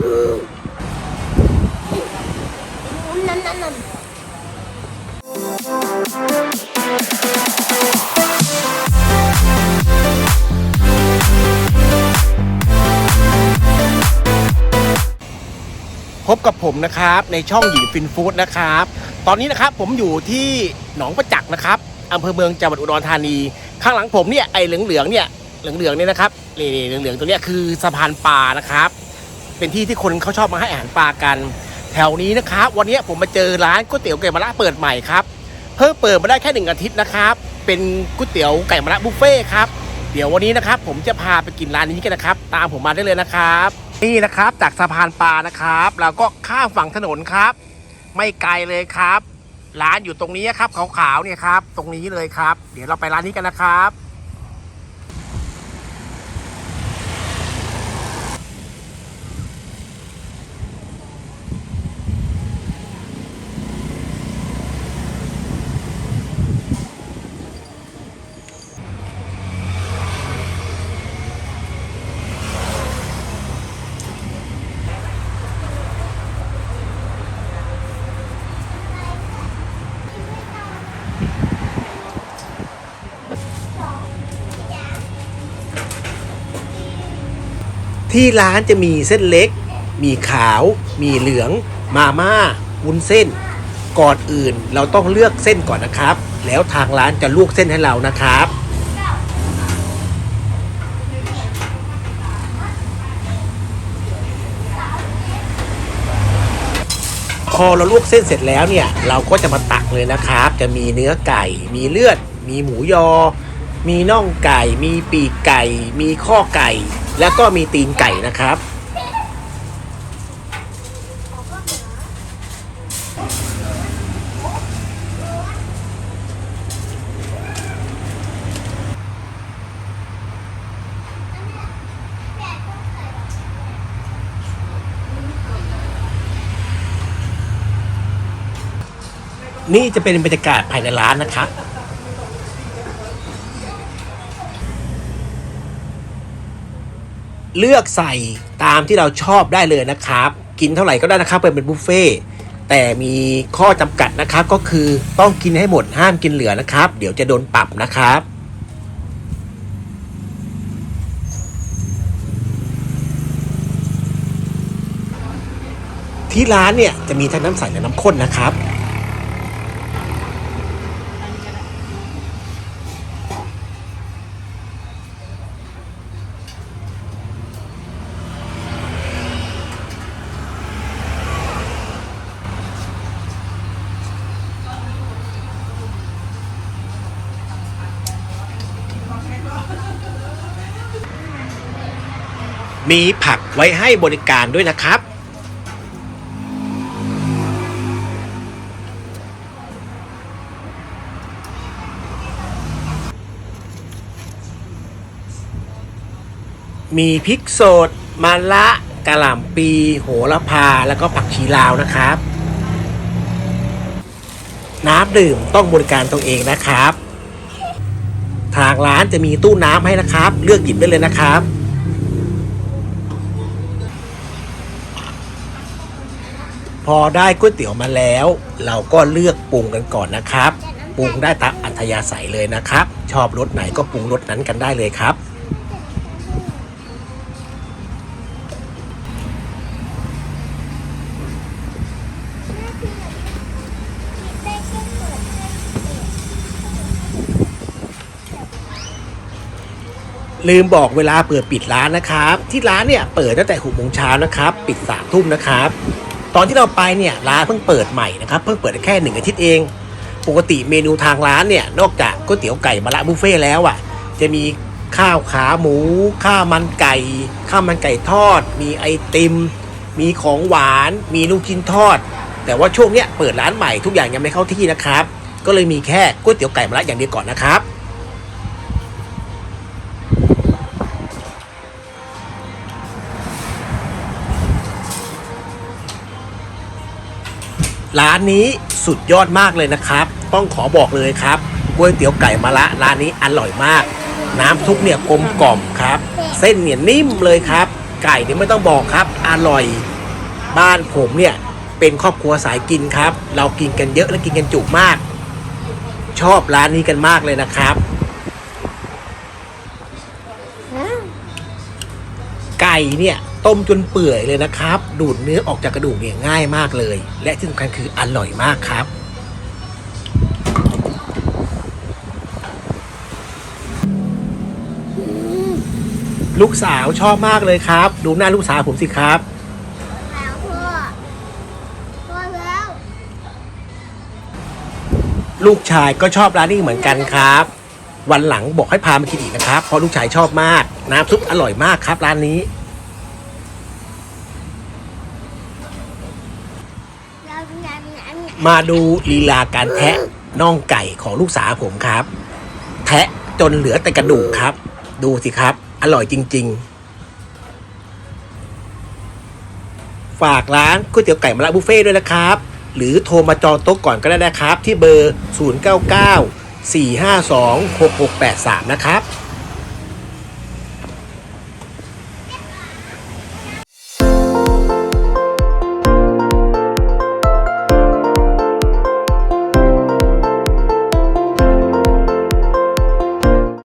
พบกับผมนะครับในช่องหญิงฟินฟู้ดนะครับ ตอนนี้นะครับผมอยู่ที่หนองประจักษ์นะครับอำเภอเมืองจังหวัดอุดรธานี ข้างหลังผมเนี่ยไอ้เหลืองๆเนี่ยเหลืองเหลืองเนี่ยนะครับเหลืองเหลืองตัวเนี้ยคือสะพานปลานะครับ เป็นที่ที่คนเขาชอบมาให้อาหารปลากัน แถวนี้นะครับ วันนี้ผมมาเจอร้านก๋วยเตี๋ยวไก่มะระเปิดใหม่ครับ เพิ่งเปิดมาได้แค่หนึ่งอาทิตย์นะครับ เป็นก๋วยเตี๋ยวไก่มะระบุฟเฟ่ครับ เดี๋ยววันนี้นะครับ ผมจะพาไปกินร้านนี้กันนะครับ ตามผมมาได้เลยนะครับ นี่นะครับจากสะพานปลานะครับ แล้วก็ข้ามฝั่งถนนครับ ไม่ไกลเลยครับ ร้านอยู่ตรงนี้ครับขาวๆเนี่ยครับ ตรงนี้เลยครับ เดี๋ยวเราไปร้านนี้กันนะครับ ที่ร้านจะมีเส้นเล็ก มีขาว มีเหลือง มาม่า วุ้นเส้น ก่อนอื่นเราต้องเลือกเส้นก่อนนะครับ แล้วทางร้านจะลวกเส้นให้เรานะครับ พอเราลวกเส้นเสร็จแล้วเนี่ย เราก็จะมาตักเลยนะครับ จะมีเนื้อไก่ มีเลือด มีหมูยอ มีน่องไก่ มีปีกไก่ มีข้อไก่ แล้วก็มีตีนไก่นะครับ นี่จะเป็นบรรยากาศภายในร้านนะครับ เลือกใส่ตามที่เราชอบได้เลยนะครับ กินเท่าไหร่ก็ได้นะครับเป็นเป็นบุฟเฟ่ต์แต่มีข้อจำกัดนะครับก็คือต้องกินให้หมดห้ามกินเหลือนะครับ เดี๋ยวจะโดนปรับนะครับที่ร้านเนี่ยจะมีทั้งน้ำใสและน้ำข้นนะครับ มีผักไว้ให้บริการด้วยนะครับ มีพริกสดมะละกะหล่ำปี โหระพา แล้วก็ผักชีลาวนะครับ น้ำดื่มต้องบริการตัวเองนะครับ ทางร้านจะมีตู้น้ำให้นะครับ เลือกหยิบได้เลยนะครับ อได้ก๋วยเตี๋ยวมาแล้ว เราก็เลือกปรุงกันก่อนนะครับ ปรุงได้ตามอัธยาศัยเลยนะครับ ชอบรสไหนก็ปรุงรสนั้นกันได้เลยครับ ลืมบอกเวลาเปิดปิดร้านนะครับ ที่ร้านเนี่ยเปิดตั้งแต่หกโมงเช้านะครับ ปิดสามทุ่มนะครับ ตอนที่เราไปเนี่ยร้านเพิ่งเปิดใหม่นะครับเพิ่งเปิดแค่หนึ่งอาทิตย์เอง ปกติเมนูทางร้านเนี่ยนอกจากก๋วยเตี๋ยวไก่มะระบุฟเฟ่แล้วอะจะมีข้าวขาหมู ข้าวมันไก่ ข้าวมันไก่ทอด มีไอติม มีของหวาน มีลูกชิ้นทอด แต่ว่าช่วงเนี้ยเปิดร้านใหม่ทุกอย่างยังไม่เข้าที่นะครับ ก็เลยมีแค่ก๋วยเตี๋ยวไก่มะระอย่างเดียวก่อนนะครับ ร้านนี้สุดยอดมากเลยนะครับ ต้องขอบอกเลยครับก๋วยเตี๋ยวไก่มะระร้านนี้อร่อยมาก น้ำซุปเนี่ยกลมกล่อมครับ เส้นเนี่ยนิ่มเลยครับ ไก่เนี่ยไม่ต้องบอกครับ อร่อย บ้านผมเนี่ยเป็นครอบครัวสายกินครับ เรากินกันเยอะและกินกันจุมาก ชอบร้านนี้กันมากเลยนะครับ ไก่เนี่ย ต้มจนเปื่อยเลยนะครับ ดูดเนื้อออกจากกระดูกเนี่ยง่ายมากเลย และที่สำคัญคืออร่อยมากครับ ลูกสาวชอบมากเลยครับ ดูหน้าลูกสาวผมสิครับแล้วพ่อพ่อแล้ว ลูกชายก็ชอบร้านนี้เหมือนกันครับ วันหลังบอกให้พามากินอีกนะครับ เพราะลูกชายชอบมาก น้ำซุปอร่อยมากครับร้านนี้ แล้วงั้นงั้น มาดูลีลาการแทะน่องไก่ของลูกสาวผมครับ แทะจนเหลือแต่กระดูกครับ ดูสิครับ อร่อยจริง ๆ ฝากร้านก๋วยเตี๋ยวไก่มะระบุฟเฟ่ด้วยนะครับ หรือโทรมาจองโต๊ะก่อนก็ได้นะครับ ที่เบอร์ 099 452 6683 นะครับ